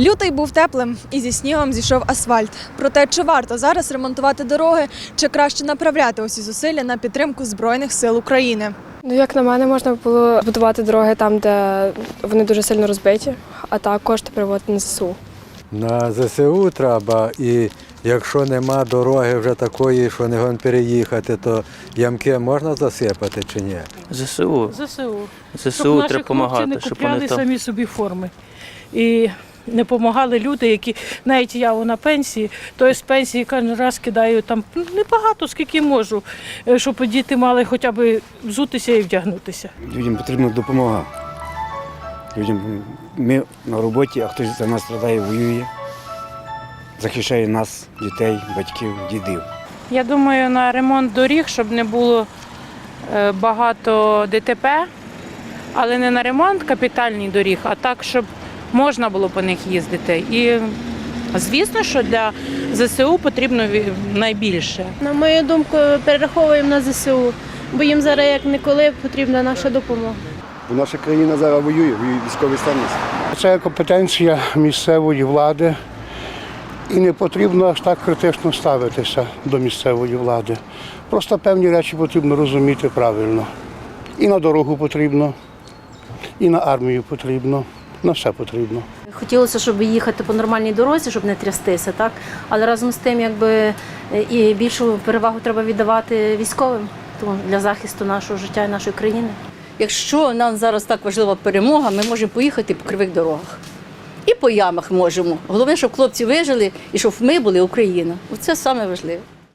Лютий був теплим і зі снігом зійшов асфальт. Проте чи варто зараз ремонтувати дороги, чи краще направляти усі зусилля на підтримку збройних сил України? Ну, як на мене, можна було будувати дороги там, де вони дуже сильно розбиті, а так кошти переводити на ЗСУ. На ЗСУ треба, і якщо нема дороги вже такої, що не гон переїхати, то ямки можна засипати чи ні? ЗСУ. ЗСУ. ЗСУ Щоб наші треба хлопці допомагати, не щоб купляли вони там. самі собі форми. І не допомагали люди, які навіть я на пенсії, то з пенсії кожен раз кидаю там ну, небагато, скільки можу, е, щоб діти мали хоча б взутися і вдягнутися. Людям потрібна допомога. Людям ми на роботі, а хтось за нас страдає, воює, захищає нас, дітей, батьків, дідів. Я думаю, на ремонт доріг, щоб не було е, багато ДТП, але не на ремонт капітальних доріг, а так, щоб можна було по них їздити. І звісно, що для ЗСУ потрібно найбільше. На мою думку, перераховуємо на ЗСУ, бо їм зараз як ніколи потрібна наша допомога. Бо наша країна зараз воює, воює військовий стан. Це компетенція місцевої влади, і не потрібно аж так критично ставитися до місцевої влади. Просто певні речі потрібно розуміти правильно. І на дорогу потрібно, і на армію потрібно, на все потрібно. Хотілося, щоб їхати по нормальній дорозі, щоб не трястися, так? Але разом з тим, якби і більшу перевагу треба віддавати військовим тому для захисту нашого життя і нашої країни. Якщо нам зараз так важлива перемога, ми можемо поїхати по кривих дорогах. І по ямах можемо. Головне, щоб хлопці вижили і щоб ми були Україна. Оце саме важливе.